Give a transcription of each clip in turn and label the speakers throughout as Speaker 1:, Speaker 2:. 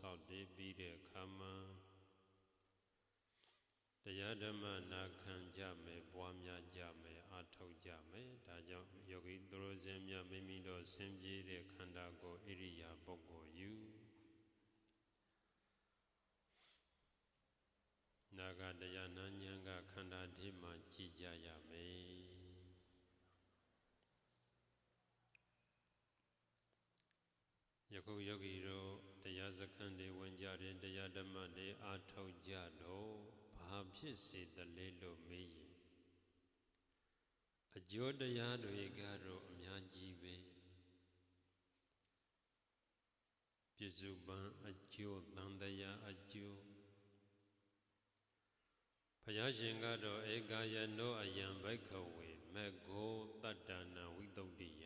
Speaker 1: ဆောက်တည်ပြီးတဲ့အခါမှာတရားဓမ္မနာခံကြမယ်ပွားများကြမယ်အားထုတ်ကြမယ်ဒါကြောင့်ယောဂီသူတော်စင်များမိမိတို့ဆင်ပြေတဲ့ခန္ဓာကိုယ်ဣရိယာပုဂ္ဂိုလ်ယူနာဂတရားနာဉာဏ်ကခန္ဓာဒီမှာကြည်ကြရမယ်ယခုယောဂီတို့တရား စခန်းတွေဝင်ကြတယ်တရားဓမ္မတွေအားထုတ်ကြတော့ဘာဖြစ်စေတလဲလို့မေးရင်အကျိုးတရားတွေကတော့အများကြီးပဲပြစ္စုပန်အကျိုးသံတရားအကျိုးဘုရားရှင်ကတော့ဧကယနောအယံဘိက္ခဝေမေကိုတတ္တနာဝိတုဒ္ဓိယ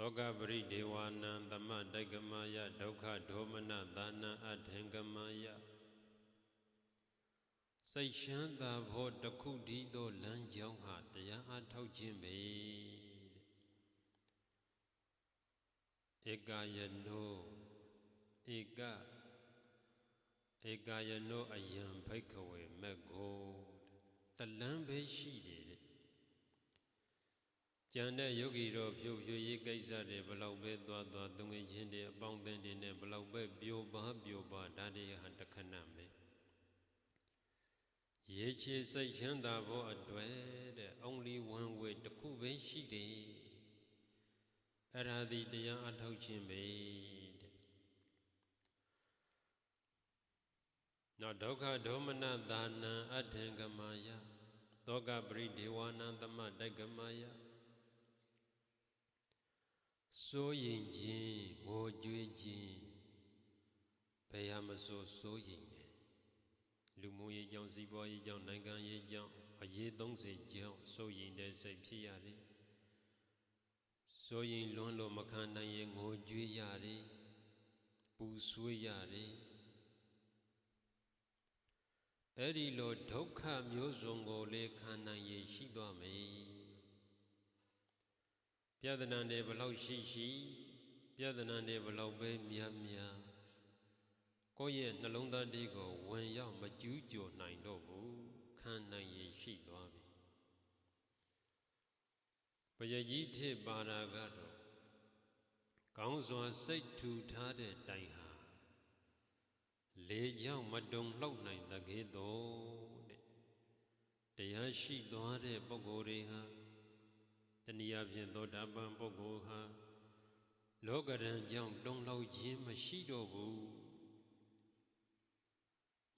Speaker 1: သောကပရိဒေဝနံသမတိုက်ကမယဒုက္ခဒေါမနသာနံအထင်ကမယစိတ်ရှမ်းသာဖို့တခုတည်းသောလမ်းကြောင်းဟာတရားအထောက်ခြင်းပဲဧကယနောဧကဧကယနောအယံဘိက္ခဝေမက်ကိုတလန်းပဲရှိတယ်တဲ့ ကျန်တဲ့ယောဂီတော်ဖြို့ဖြို့ရေးကိစ္စတွေဘလောက်ပဲသွားသွားသူငယ်ချင်းတွေအပေါင်းအသင်းတွေနဲ့ဘလောက်ပဲပြိုပါပြိုပါဒါတွေဟာတခဏပဲရေချေစိတ်ချမ်းသာဖို့အတွက်တဲ့ only one way တစ်ခုပဲရှိတယ်အဲ့ဒါဒီတရားအထောက်ခြင်းပဲတဲ့နောက်ဒုက္ခဒေါမနသာနံအထင်ကမာယသောကပရိဒေဝနံသမတိုက်ကမာယ စိုးရင်ခြင်းငိုကြွေးခြင်းဘယ်ဟာမဆိုစိုးရင်တယ်လူမှုရေးကြောင့်စီးပွားရေးကြောင့်နိုင်ငံရေးကြောင့်အရေး30ကြောင့်စိုးရင်တဲ့စိတ်ဖြစ်ရတယ်စိုးရင်လွန်းလို့မခံနိုင်ရင်ငိုကြွေးရတယ်ပူဆွေးရတယ်အဲ့ဒီလိုဒုက္ခမျိုးစုံကိုလေခံနိုင်ရရှိသွားမယ် ပြဿနာတွေဘလောက်ရှိရှိပြဿနာတွေဘလောက်ပဲများများကိုယ့်ရဲ့နှလုံးသားလေးကိုဝင်ရောက်မကျူးကျော်နိုင်တော့ဘူးခံနိုင်ရရှိသွားပြီပယကြီးထေပါရာကတော့ကောင်းစွာစိတ်ထူထားတဲ့တိုင်ဟာလေကြောင့်မတုံလှုပ်နိုင်တကယ်တော့တဲ့တရားရှိသွားတဲ့ပုဂ္ဂိုလ်တွေဟာ တနည်းအားဖြင့်သောတာပန်ပုဂ္ဂိုလ်ဟာလောကရန်ကြောင့်တုံလောက်ခြင်းမရှိတော့ဘူး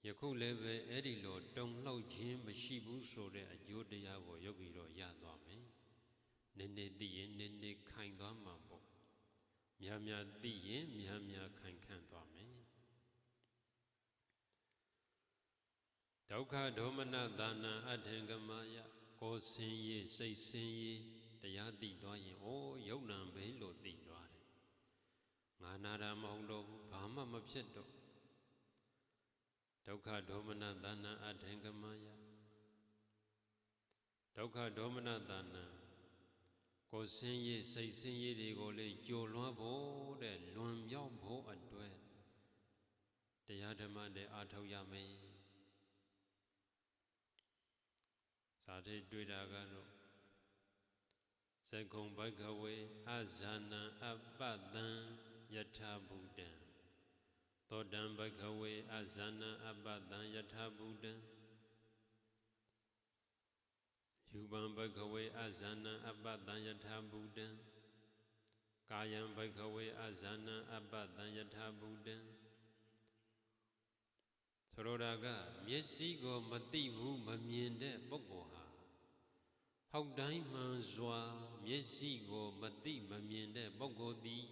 Speaker 1: ယခုလည်းပဲအဲ့ဒီလိုတုံလောက်ခြင်းမရှိဘူးဆိုတဲ့အကျိုးတရားကိုယောဂီတော့ရသွားမယ်နည်းနည်းသိရင်နည်းနည်းခိုင်သွားမှာပေါ့များများသိရင်များများခိုင်ခန့်သွားမယ်ဒုက္ခဒေါမနသာနာအထင်ကမာယကိုယ်ဆင်းရဲစိတ်ဆင်းရဲ တရားသိသွားရင်ဩယုံနံပဲလို့သိသွားတယ်ငါနာတာမဟုတ်တော့ဘူးဘာမှမဖြစ်တော့ဒုက္ခဒေါမနသာနာအထင်ကမယဒုက္ခဒေါမနသာနာကိုယ်ဆင်းရဲစိတ်ဆင်းရဲတွေကိုလေကြိုလွှမ်းဖို့တဲ့လွန်မြောက်ဖို့အတွက်တရားဓမ္မတွေအားထုတ်ရမယ်ဇာတိတွေ့တာကတော့ သကုံဘဂဝေအဇာနံအပတံယထာဘုဒ္ဓံသောတံဘဂဝေအဇာနံအပတံယထာဘုဒ္ဓံယူပံဘဂဝေအဇာနံအပတံယထာဘုဒ္ဓံကာယံဘဂဝေအဇာနံအပတံယထာဘုဒ္ဓံဆိုလိုတာကမျက်စိကိုမသိဘူးမမြင်တဲ့ပုဂ္ဂိုလ်ဟာ ဟောက်တိုင်းမှန်စွာ မျက်စိကိုမသိမမြင်တဲ့ပုဂ္ဂိုလ်သည်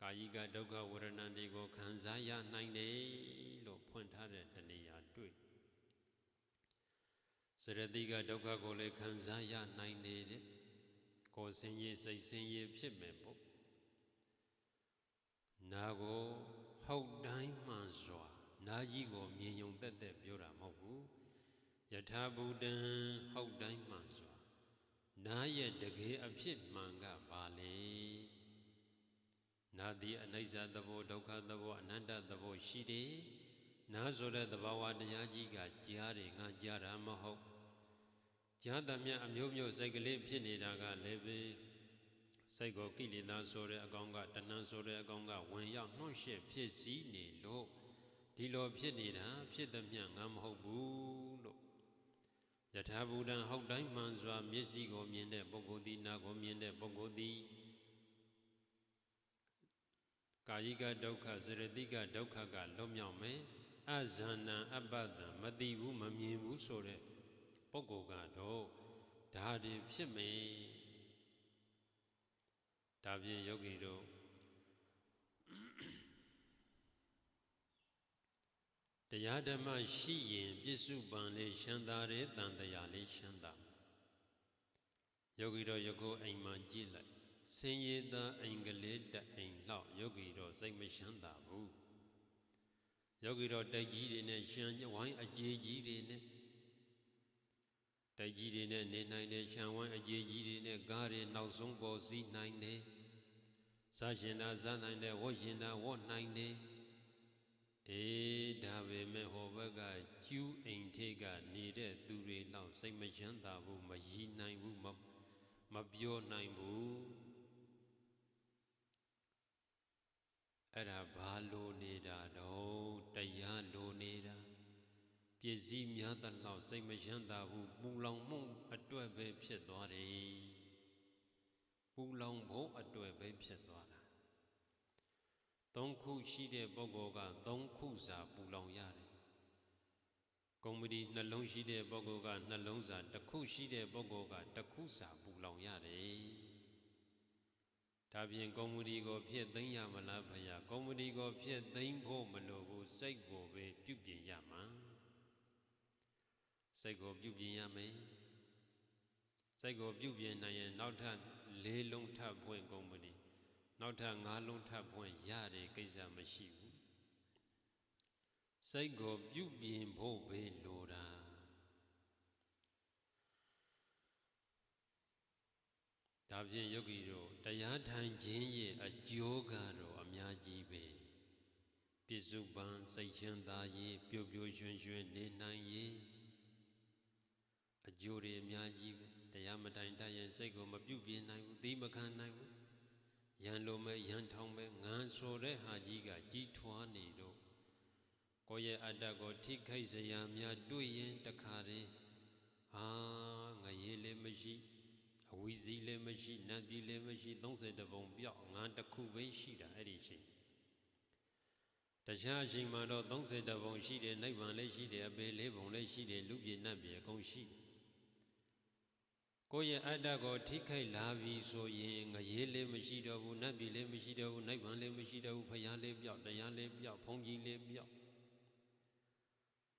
Speaker 1: ကာယိကဒုက္ခဝရဏတွေကိုခံစားရနိုင်တယ်လို့ဖွင့်ထားတဲ့တဏှာတွေ့စရတိကဒုက္ခကိုလည်းခံစားရနိုင်နေတဲ့ကိုယ်စင်ရေးစိတ်စင်ရေးဖြစ်မယ်ပေါ့နာကိုဟောက်တိုင်းမှန်စွာနာကြီးကိုမြင်ယုံတက်တက်ပြောတာမဟုတ်ဘူး ယထာဘူတံဟောက်တိုင်းမှန်စွာနာရဲ့တကယ်အဖြစ်မှန်ကဘာလဲနာသည်အနိစ္စသဘောဒုက္ခသဘောအနတ္တသဘောရှိတယ်နာဆိုတဲ့သဘာဝတရားကြီးကကြားတယ်ငါကြားတာမဟုတ်ကြားသမျှအမျိုးမျိုးစိတ်ကလေးဖြစ်နေတာကလည်းပဲစိတ်ကိုကိလေသာဆိုတဲ့အကောင်ကတဏှာဆိုတဲ့အကောင်ကဝင်ရောက်နှောင့်ယှက်ဖြစ်စည်းနေလို့ဒီလိုဖြစ်နေတာဖြစ်သမျှငါမဟုတ်ဘူးလို့ ယထာဘူတံဟုတ်တိုင်းမှန်စွာမျက်စိကိုမြင်တဲ့ပုဂ္ဂိုလ်သည်နာကိုမြင်တဲ့ပုဂ္ဂိုလ်သည်ကာယိကဒုက္ခစရတိကဒုက္ခကလွတ်မြောက်မယ်အဇာနံအပ္ပတံမတိဘူးမမြင်ဘူးဆိုတဲ့ပုဂ္ဂိုလ်ကတော့ဒါတွေဖြစ်မယ်ဒါဖြင့်ယောဂီတို့ တရားဓမ္မရှိရင်ပြစ္စုပန်လေးရှမ်းသာတဲ့တန်တရားလေးရှမ်းသာယောဂီတို့ယခုအိမ်မှာကြည့်လိုက်ဆင်းရဲသားအိမ်ကလေးတအိမ်လောက်ယောဂီတို့စိတ်မရှမ်းသာဘူးယောဂီတို့တိုက်ကြီးတွေနဲ့ရှမ်းဝိုင်းအကြေကြီးတွေနဲ့တိုက်ကြီးတွေနဲ့နေနိုင်တဲ့ရှမ်းဝိုင်းအကြေကြီးတွေနဲ့ကားတွေနောက်ဆုံးပေါ်စီးနိုင်တယ်စားရှင်သာစားနိုင်တယ်ဝတ်ရှင်သာဝတ်နိုင်တယ် အေးဒါပေမဲ့ဟောဘက်ကကျူးအိမ်ထိကနေတဲ့သူတွေလောက်စိတ်မချမ်းသာဘူးမရည်နိုင်ဘူးမမပြောနိုင်ဘူးအဲ့ဒါဘာလိုနေတာတော့တရားလိုနေတာပစ္စည်းများသလောက်စိတ်မချမ်းသာဘူးပူလောင်မှုအတွက်ပဲဖြစ်သွားတယ်ပူလောင်ဖို့အတွက်ပဲဖြစ်သွားတာ သုံးခုရှိတဲ့ပုဂ္ဂိုလ်ကသုံးခုစာပူလောင်ရတယ်ကုမ္ပဏီနှလုံးရှိတဲ့ပုဂ္ဂိုလ်ကနှလုံးစာတစ်ခုရှိတဲ့ပုဂ္ဂိုလ်ကတစ်ခုစာပူလောင်ရတယ်ဒါပြင်ကုမ္ပဏီကိုဖြစ်သိမ်းရမလားဖရာကုမ္ပဏီကိုဖြစ်သိမ်းဖို့မလိုဘူးစိတ်ကိုပဲပြုပြင်ရမှာစိတ်ကိုပြုပြင်ရမယ်စိတ်ကိုပြုပြင်နိုင်ရင်နောက်ထပ်လေးလုံးထပ်ဖွင့်ကုမ္ပဏီ နောက်ထပ်ငါးလုံးထပ်ဖွင့်ရတဲ့ကိစ္စမရှိဘူးစိတ်ကိုပြုပြင်ဖို့ပဲလိုတာဒါဖြင့်ယောဂီတို့တရားထိုင်ခြင်းရဲ့အကျိုးကတော့အများကြီးပဲပြစ္စုပန်စိတ်ချမ်းသာရေးပျော်ပျော်ရွှင်ရွှင်နေနိုင်ရေးအကျိုးတွေအများကြီးပဲတရားမတိုင်တတ်ရင်စိတ်ကိုမပြုတ်ပြင်းနိုင်ဘူးသီးမခံနိုင်ဘူး ရန်လိုမဲ့ရန်ထောင်မဲ့ငန်းဆိုတဲ့ဟာကြီးကကြီးထွားနေတော့ကိုယ့်ရဲ့အတ္တကိုထိခိုက်စရာများတွေ့ရင်တခါတည်းအာငရေလည်းမရှိအဝီစီလည်းမရှိနတ်ပြည်လည်းမရှိ30ပုံပြောက်ငန်းတစ်ခုပဲရှိတာအဲ့ဒီချိန်တခြားအချိန်မှာတော့30ပုံရှိတယ်နိဗ္ဗာန်လည်းရှိတယ်အပေလေးပုံလည်းရှိတယ်လူပြည်နတ်ပြည်အကုန်ရှိတယ် ကိုယ့်ရဲ့အတ္တကိုထိခိုက်လာပြီဆိုရင်ငရေလေးမရှိတော့ဘူးနတ်ပြည်လေးမရှိတော့ဘူးနိဗ္ဗာန်လေးမရှိတော့ဘူးဖရာလေးပြောက်တရားလေးပြောက်ဘုန်းကြီးလေးပြောက်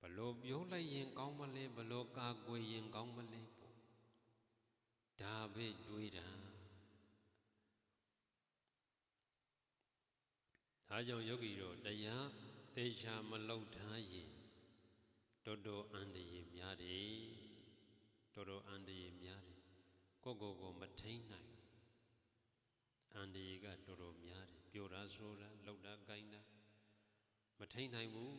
Speaker 1: ဘလို့ပြောလိုက်ရင်ကောင်းမလဲဘလို့ကာကွယ်ရင်ကောင်းမလဲပေါ့ဒါပဲတွေးတာဒါကြောင့်ယောဂီတို့တရားသေချာမလောက်ထားရင်တော်တော်အန္တရာယ်များတယ်တော်တော်အန္တရာယ်များတယ် ကိုကိုကိုမထိန်နိုင်အန္တရာယ်ကတော်တော်များတယ်ပြောတာဆိုတာလှုပ်တာကိုင်းတာမထိန်နိုင်ဘူး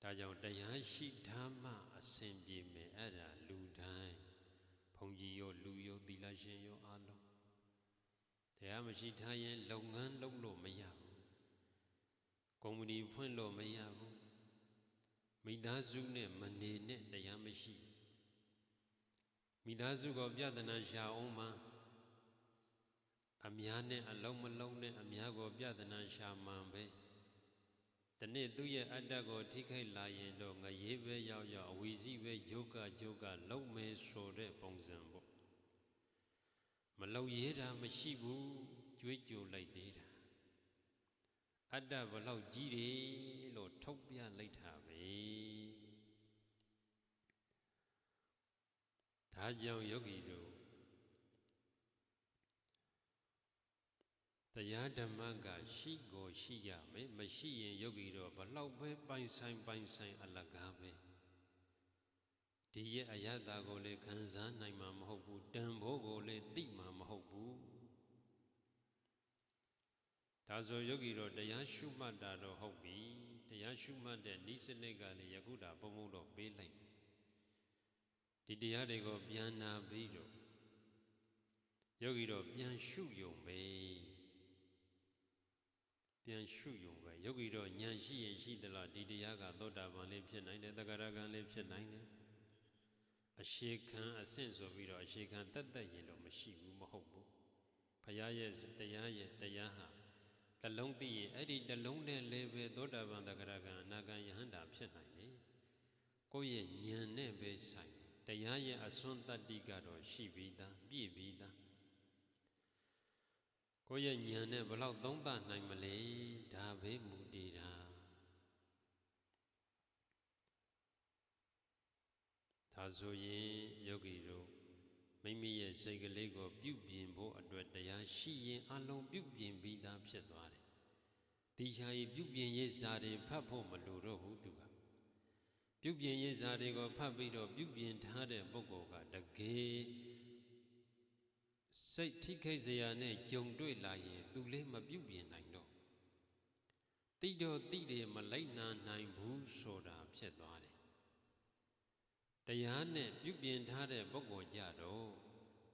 Speaker 1: ဒါကြောင့်တရားရှိဓမ္မအစဉ်ပြေမယ်အဲ့ဒါလူတိုင်းဘုံကြီးရောလူရောသီလရှင်ရောအားလုံးတရားမရှိထားရင်လုပ်ငန်းလုပ်လို့မရဘူးကုမ္ပဏီဖွင့်လို့မရဘူးမိသားစုနဲ့မနေနဲ့တရားမရှိ မိသားစုကိုပြဒနာရှာအောင်မှာအများနဲ့အလုံးမလုံးနဲ့အများကိုပြဒနာရှာမှန်ပဲတနေ့သူ့ရဲ့အတ္တကိုထိခိုက်လာရင်တော့ငရေပဲရောက်ရောက်အဝီစီပဲဂျုကဂျုကလုံးမယ်ဆိုတဲ့ပုံစံပေါ့မလုံရဲတာမရှိဘူးကြွေးကြိုလိုက်သေးတာအတ္တဘလောက်ကြီးတယ်လို့ထုတ်ပြလိုက်တာပဲ ဒါကြောင့်ယောဂီတို့တရားဓမ္မကရှိကိုရှိရမယ်မရှိရင်ယောဂီတို့ဘလောက်ပဲပိုင်ဆိုင်ပိုင်ဆိုင်အလကားပဲဒီရဲ့အယတ္တာကိုလည်းခံစားနိုင်မှာမဟုတ်ဘူးတန်ဖိုးကိုလည်းသိမှာမဟုတ်ဘူးဒါဆိုယောဂီတော့တရားရှုမှတ်တာတော့ဟုတ်ပြီတရားရှုမှတ်တဲ့ဤစနစ်ကလည်းယခုဒါပုံပုံတော့ပေးလိုက်ပြီ ဒီတရားတွေကိုပြန်နာပြီးတော့ယောဂီတော့ပြန်ရှုယုံပဲပြန်ရှုယုံပဲယောဂီတော့ဉာဏ်ရှိရင်ရှိသလားဒီတရားကသောတာပန်လေးဖြစ်နိုင်တယ်တဂရကံလေးဖြစ်နိုင်တယ်အရှိခံအဆင့်ဆိုပြီးတော့အရှိခံတက်တက်ရင်တော့မရှိဘူးမဟုတ်ဘူးဘုရားရဲ့တရားရဲ့တရားဟာတလုံးသိရင်အဲ့ဒီတလုံးနဲ့လည်းပဲသောတာပန်တဂရကံအနာကံယဟန္တာဖြစ်နိုင်တယ်ကိုယ့်ရဲ့ဉာဏ်နဲ့ပဲဆိုင် တရားရဲ့အစွမ်းတတ္တိကတော့ရှိပြီးသားပြည့်ပြီးသားကိုယ့်ရဲ့ဉာဏ်နဲ့ဘလောက်သုံးသနိုင်မလဲဒါပဲမူတည်တာဒါဆိုရင်ယောဂီတို့မိမိရဲ့စိတ်ကလေးကိုပြုပြင်ဖို့အတွက်တရားရှိရင်အလုံးပြုပြင်ပြီးသားဖြစ်သွားတယ်။တရားရည်ပြုပြင်ရေးစာတွေဖတ်ဖို့မလိုတော့ဘူးသူက ပြုပြင်ရေးစာတွေကိုဖတ်ပြီးတော့ပြုပြင်ထားတဲ့ပုဂ္ဂိုလ်ကတကယ်စိတ်ထိခိုက်စရာနဲ့ကြုံတွေ့လာရင် သူလည်းမပြုပြင်နိုင်တော့တိတော့တိတယ်မလိုက်နာနိုင်ဘူးဆိုတာဖြစ်သွားတယ်တရားနဲ့ပြုပြင်ထားတဲ့ပုဂ္ဂိုလ်ကြတော့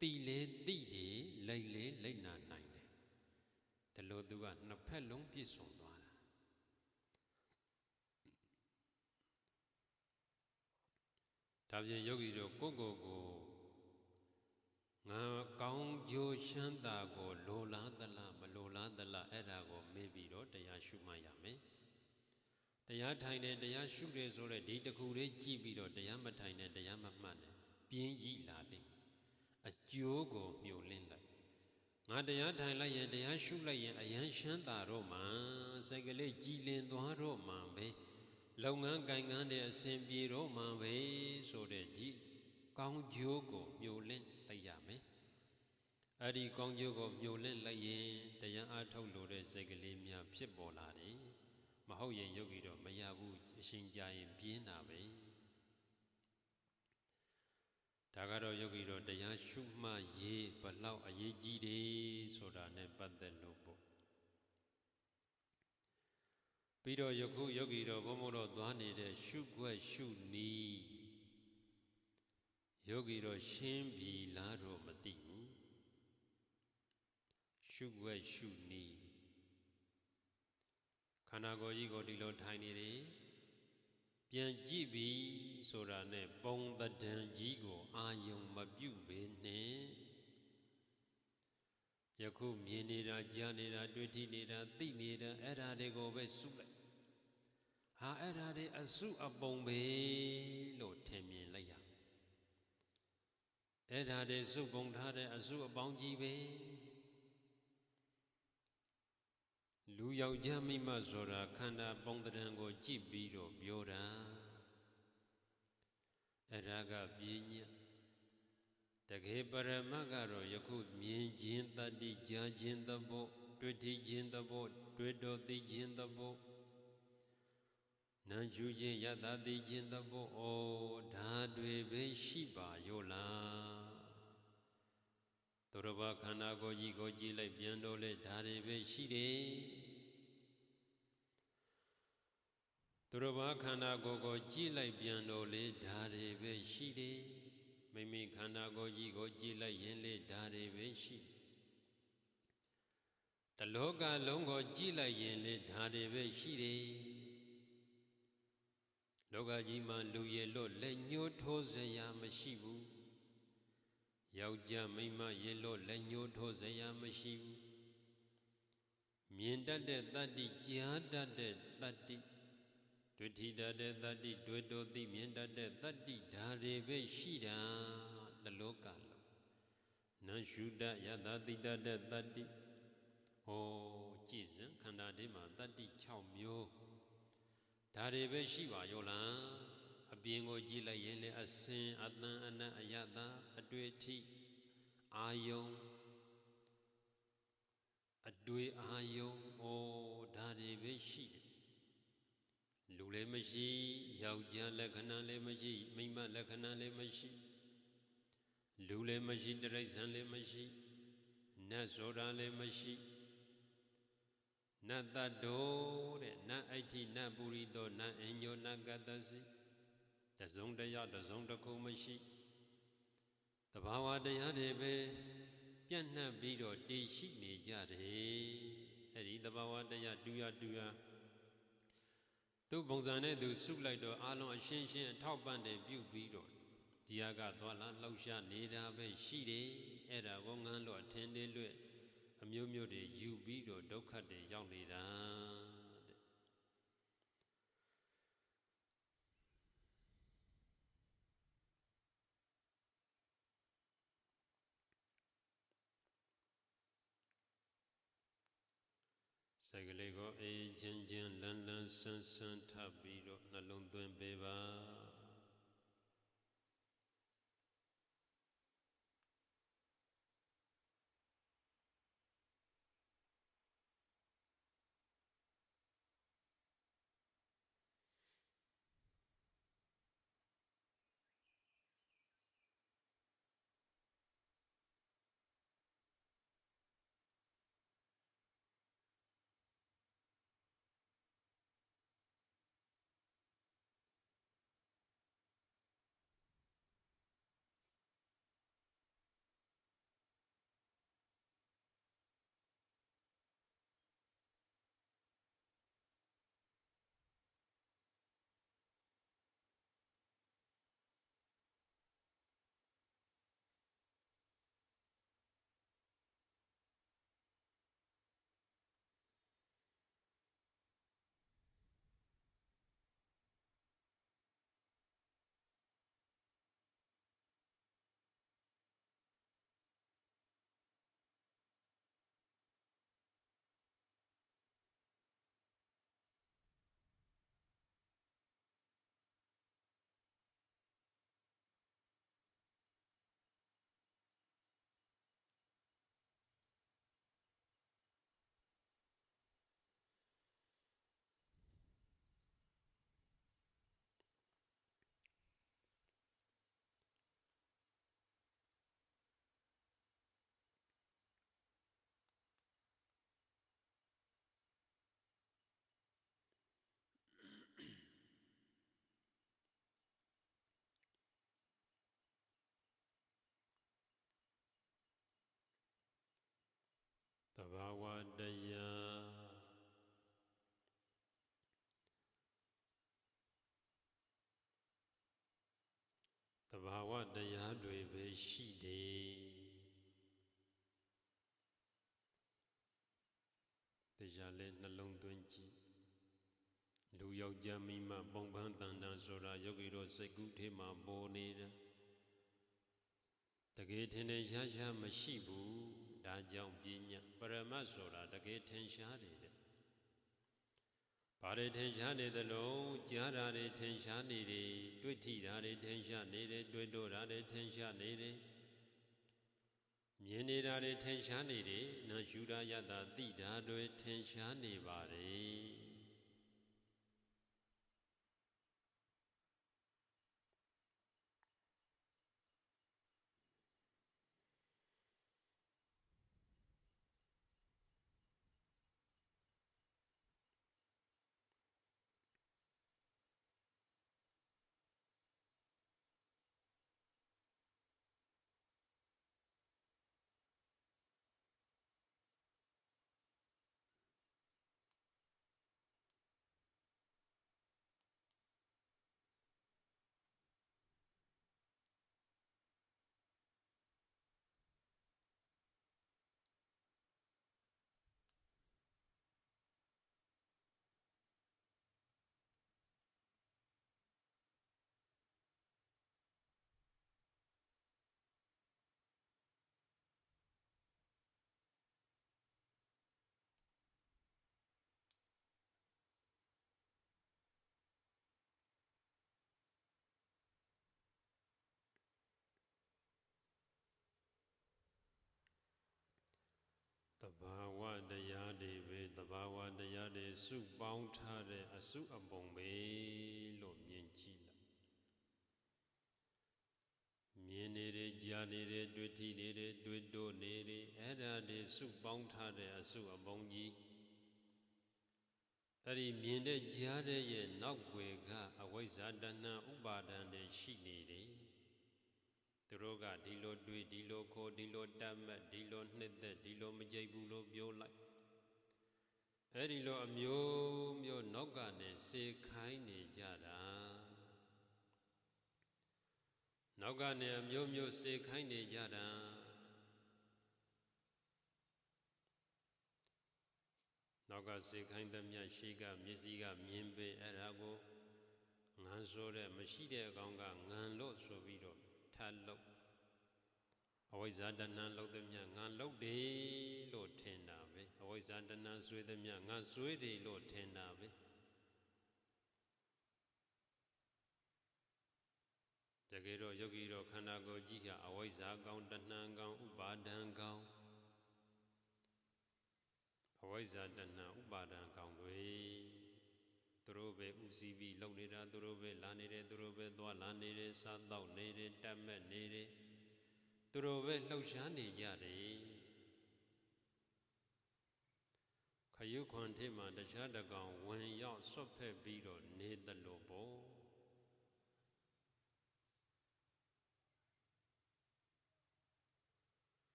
Speaker 1: တိလေတိတယ်လိုက်လေလိုက်နာနိုင်တယ်ဒီလိုသူကနှစ်ဖက်လုံးပြည့်စုံသွားတာ ဒါပြင်ယောဂီတို့ကိုယ့်ကိုယ်ကိုငါကောင်းကျိုးချမ်းသာကိုလိုလားသလားမလိုလားသလားအဲ့ဒါကိုမေးပြီးတော့တရားရှုမှတ်ရမယ်တရားထိုင်တယ်တရားရှုတယ်ဆိုတဲ့ဒီတခုလေးကြည့်ပြီးတော့တရားမထိုင်နဲ့တရားမမှတ်နဲ့ပြင်းကြီးလာလိမ့်အကျိုးကိုမျှော်လင့်လိုက်ငါတရားထိုင်လိုက်ရင်တရားရှုလိုက်ရင်အယံရှမ်းသာတော့မှစိတ်ကလေးကြည်လင်သွားတော့မှပဲ လုပ်ငန်းကိုင်ငန်းတဲ့အစဉ်ပြေတော့မှပဲဆိုတဲ့ဒီကောင်းကျိုးကိုမျှော်လင့်လိုက်ရမယ်အဲ့ဒီကောင်းကျိုးကိုမျှော်လင့်လိုက်ရင်တရားအားထုတ်လို့တဲ့စိတ်ကလေးများဖြစ်ပေါ်လာတယ်မဟုတ်ရင်ယောဂီတော့မရဘူးအရှင်ကြာရင်ပြင်းတာပဲဒါကတော့ယောဂီတော့တရားရှုမှတ်ရေးဘလောက်အရေးကြီးတယ်ဆိုတာနဲ့ပတ်သက်လို့ပေါ့ ပြီးတော့ယခုယောဂီတော်ဘုံဘုံတော်သွားနေတဲ့ရှုွက်ရှုနီးယောဂီတော်ရှင်းပြီလားတော့မသိဘူးရှုွက်ရှုနီးခန္ဓာကိုယ်ကြီးကိုဒီလိုထိုင်နေတယ်ပြန်ကြည့်ပြီဆိုတာနဲ့ပုံတဒံကြီးကိုအာယုံမပြုတ်ပဲနဲ့ယခုမြင်နေတာကြားနေတာတွေ့ထိနေတာသိနေတာအဲ့ဓာတွေကိုပဲစုလိုက် ဟာအဲ့ဓာတွေအစုအပုံပဲလို့ထင်မြင်လိုက်ရအဲ့ဓာတွေစုပုံထားတဲ့အစုအပေါင်းကြီးပဲလူယောက်ျားမိမဆိုတာခန္ဓာပုံတံကို ကြည့်ပြီးတော့ပြောတာအဲ့ဒါကပြဉ္ညာတကယ်ပရမတ်ကတော့ယခုမြင်ခြင်းတတ္တိကြားခြင်းသဘောတွေ့ထိခြင်းသဘောတွေ့တော်သိခြင်းသဘော နာကျူခြင်းယတသိခြင်းသဘောဩဒါတွေပဲရှိပါရောလားသူတော်ဘာခန္ဓာကိုယ်ကြီးကိုကြည့်လိုက်ပြန်တော့လေဒါတွေပဲရှိတယ်သူတော်ဘာခန္ဓာကိုယ်ကိုကြည့်လိုက်ပြန်တော့လေဒါတွေပဲရှိတယ်မိမိခန္ဓာကိုယ်ကြီးကိုကြည့်လိုက်ရင်လေဒါတွေပဲရှိတလောကလုံးကိုကြည့်လိုက်ရင်လေဒါတွေပဲရှိတယ် လောကကြီးမှာလူရည်လို့လက်ညှိုးထိုးစရာမရှိဘူးယောက်ျားမိန်းမရေလို့လက်ညှိုးထိုးစရာမရှိဘူးမြင်တတ်တဲ့တတ္တိကြားတတ်တဲ့တတ္တိတွေ့ထိတတ်တဲ့တတ္တိတွေ့တော်သိမြင်တတ်တဲ့တတ္တိဓာတွေပဲရှိတာတလောကလုံးနံရှုတယတတိတတ်တဲ့တတ္တိဟောကြည်စံခန္ဓာဒီမှာတတ္တိ6မျိုး ဒါတွေပဲရှိပါရောလားအပြင်ကိုကြည့်လိုက်ရင်လည်းအစင်အတန်အနတ်အယတအတွေ့အထိအာယုံအတွေ့အာယုံဩဒါတွေပဲရှိတယ်လူလည်းမရှိယောက်ျားလက္ခဏာလည်းမရှိမိန်းမလက္ခဏာလည်းမရှိလူလည်းမရှိတရိစ္ဆာန်လည်းမရှိနတ်ဆိုတာလည်းမရှိ နတ်တတ္တောတဲ့နတ်အိဋ္ဌိနတ်ပုရိသောနတ်အညောနတ်ကတ္တစီတစုံတရတစုံတစ်ခုမရှိတဘာဝတရားတွေပဲပြန့်နှံ့ပြီးတော့တည်ရှိနေကြတယ်အဲ့ဒီတဘာဝတရားတူရတူရသူ့ပုံစံနဲ့သူစုလိုက်တော့အာလုံးအရှင်းရှင်းအထောက်ပံ့တယ်ပြုပြီးတော့ဒီဟာကသွာလာလှောက်ရှားနေတာပဲရှိတယ်အဲ့ဒါကိုငန်းလို့အထင်သေးလွတ် အမျိုးမျိုးတွေယူပြီးတော့ဒုက္ခတွေရောက်နေတာတဲ့စိတ်ကလေးကိုအေးချင်းချင်းလန်းလန်းဆန်းဆန်းထပ်ပြီးတော့နှလုံးသွင်းပေးပါ ဝတရားတွေပဲရှိတယ်တရားလေးနှလုံးသွင်းကြည့်လူယောက်ျားမိန်းမပုံပန်းတန်တန်ဆိုတာယောဂီတို့စိတ်ကူးထဲမှာပေါ်နေတာတကယ်ထင်ထင်ရှားရှားမရှိဘူးဒါကြောင့်ပညာပရမတ်ဆိုတာတကယ်ထင်ရှားတယ်တဲ့ ဘာတွေထင်ရှားနေသလုံးကြားတာတွေထင်ရှားနေတယ်တွေ့ထိတာတွေထင်ရှားနေတယ်တွေ့တော့တာတွေထင်ရှားနေတယ်မြင်နေတာတွေထင်ရှားနေတယ်နာရှုတာယတာသိတာတွေထင်ရှားနေပါတယ်တဘာဝတရားတွေပဲတဘာဝတရားတွေ စုပေါင်းထားတဲ့အစုအပုံပဲလို့မြင်ကြည့်လိုက်မြင်နေတယ်ကြားနေတယ်တွေ့ထိနေတယ်တွေ့တို့နေတယ်အဲ့ဒါတွေစုပေါင်းထားတဲ့အစုအပုံကြီးအဲ့ဒီမြင်တဲ့ကြားတဲ့ရဲ့နောက်ွယ်ကအဝိဇ္ဇာတဏှဥပါဒံတွေရှိနေတယ်သူတို့ကဒီလိုတွေးဒီလိုခေါ်ဒီလိုတတ်မှတ်ဒီလိုနှစ်သက်ဒီလိုမကြိုက်ဘူးလို့ပြောလိုက် အဲ့ဒီလိုအမျိုးမျိုးနောက်ကနေစေခိုင်းနေကြတာနောက်ကနေအမျိုးမျိုးစေခိုင်းနေကြတာနောက်ကစေခိုင်းသမျှရှိကမျက်စိကမြင်ပေအဲ့ဒါကိုငန်းဆိုတဲ့မရှိတဲ့အကောင်ကငန်းလို့ဆိုပြီးတော့ထပ်လို့ အဝိဇ္ဇာတဏ္ဏလောက်သမျှငါလောက်တယ်လို့ထင်တာပဲအဝိဇ္ဇာတဏ္ဏဆွေးသမျှငါဆွေးတယ်လို့ထင်တာပဲတကယ်တော့ယောဂီတော့ခန္ဓာကိုယ်ကြီးကအဝိဇ္ဇာကောင်တဏှံကောင်ဥပါဒံကောင်အဝိဇ္ဇာတဏှံဥပါဒံကောင်တွေသူတို့ပဲဥစည်းပြီးလုံနေတာသူတို့ပဲလာနေတယ်သူတို့ပဲသွားလာနေတယ်စားတော့နေတယ်တတ်မဲ့နေတယ် သူတို့ပဲလှုပ်ရှားနေကြတယ်ခရုခွန်ထေမှာတခြားတကောင်ဝင်ရောက်ဆွတ်ဖက်ပြီးတော့နေသလိုပေါ့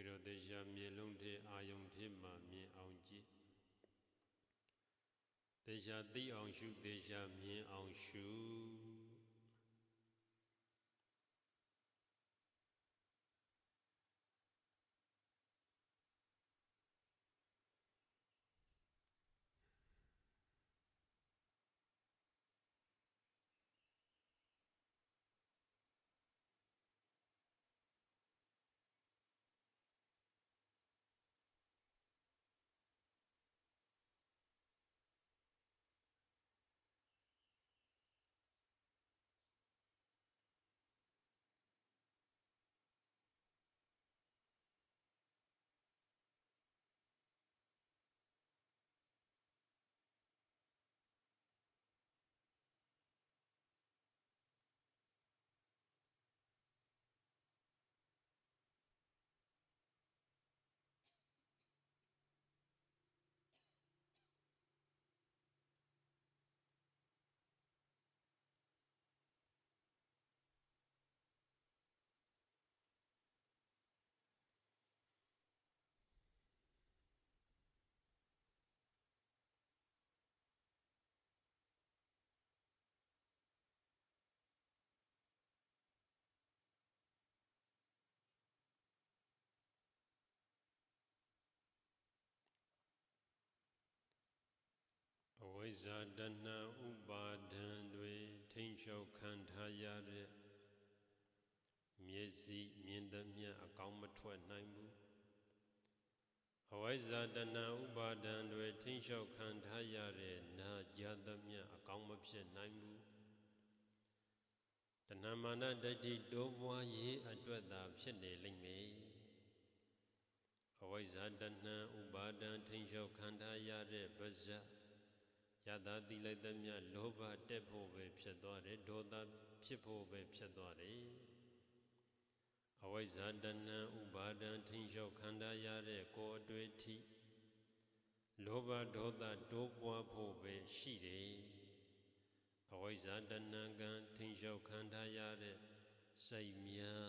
Speaker 1: ယောဂီတို့သေချာမြေလုံးထဲအာယုံထဲမှာမြင်အောင်ကြည့်သေချာသိအောင်ရှုသေချာမြင်အောင်ရှု အဝိဇ္ဇာတဏှဥပါဒံတွေထိမ့်လျှောက်ခံထားရတဲ့မျက်စိမြင်သမျှအကောင်းမထွက်နိုင်ဘူးအဝိဇ္ဇာတဏှဥပါဒံတွေထိမ့်လျှောက်ခံထားရတဲ့နာကြားသမျှအကောင်းမဖြစ်နိုင်ဘူးတဏမာနတတိတိုးပွားရေးအတွက်သာဖြစ်နေလိမ့်မယ်အဝိဇ္ဇာတဏှဥပါဒံထိမ့်လျှောက်ခံထားရတဲ့ပါဇတ် ယတာတိလိုက်သမျှလောဘတက်ဖို့ပဲဖြစ်သွားတယ်ဒေါသဖြစ်ဖို့ပဲဖြစ်သွားတယ်အဝိဇ္ဇာတဏံဥပါဒံထိန်လျှောက်ခန္ဓာရတဲ့ကိုယ်အတွေ့အထိလောဘဒေါသတိုးပွားဖို့ပဲရှိတယ်အဝိဇ္ဇာတဏံကံထိန်လျှောက်ခန္ဓာရတဲ့စိတ်များ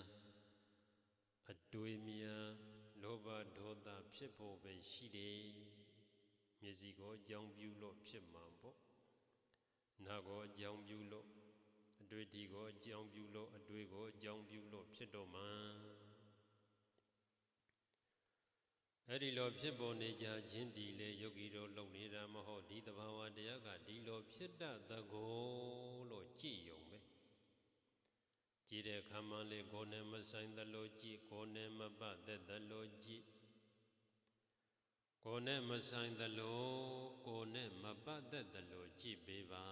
Speaker 1: အတွေ့များလောဘဒေါသဖြစ်ဖို့ပဲရှိတယ် မျက်စိကိုအကြောင်းပြုလို့ဖြစ်မှာပေါ့နာကိုအကြောင်းပြုလို့အတွေ့အထိကိုအကြောင်းပြုလို့အတွေ့ကိုအကြောင်းပြုလို့ဖြစ်တော့မှာအဲ့ဒီလိုဖြစ်ပေါ်နေကြခြင်းဒီလေယောဂီတို့လုံနေတာမဟုတ်ဒီတဘာဝတရားကဒီလိုဖြစ်တတ်သကိုလို့ကြည်ယုံပဲကြည်တဲ့ခမ်းမန်းလေးကိုယ်နဲ့မဆိုင်သလိုကြည်ကိုယ်နဲ့မပတ်သက်သလိုကြည် ကိုယ်နဲ့မဆိုင်သလိုကိုယ်နဲ့မပတ်သက်သလိုကြည်ပေးပါ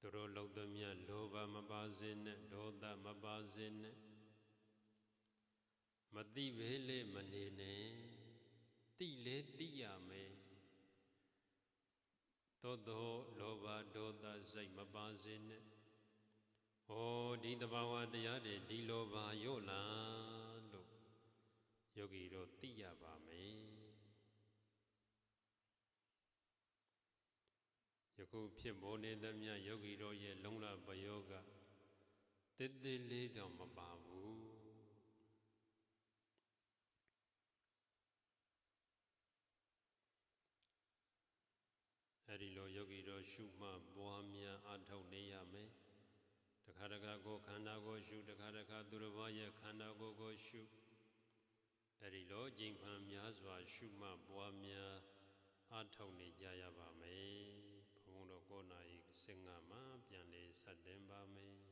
Speaker 1: သူတို့လုံသမျှလောဘမပါစေနဲ့ဒေါသမပါစေနဲ့မတိပဲလေမနေနဲ့ တိလေတိရမယ်သို့သောလောဘဒေါသစိတ်မပါစေနဲ့ဟောဒီတဘာဝတရားတွေဒီလောဘရော့လာလို့ယောဂီတို့သိရပါမယ်ယခုဖြစ်ပေါ်နေသမျှယောဂီတို့ရဲ့လုံလပယောကတည်တည်လေးတော့မပါဘူးအဲ့ဒီလိုယောဂီတို့ ရှုမှတ်ပွားများအထောက်နေရမယ်တခါတခါကိုခန္ဓာကိုရှုတခါတခါသူတစ်ပါးရဲ့ခန္ဓာကိုယ်ကိုရှုအဲ့ဒီလိုကြိမ်ဖန်များစွာ ရှုမှတ်ပွားများအထောက်နေကြရပါမယ်ဘုန်းတော်ကိုနာရီ15မှာပြန်လေးဆက်တင်ပါမယ်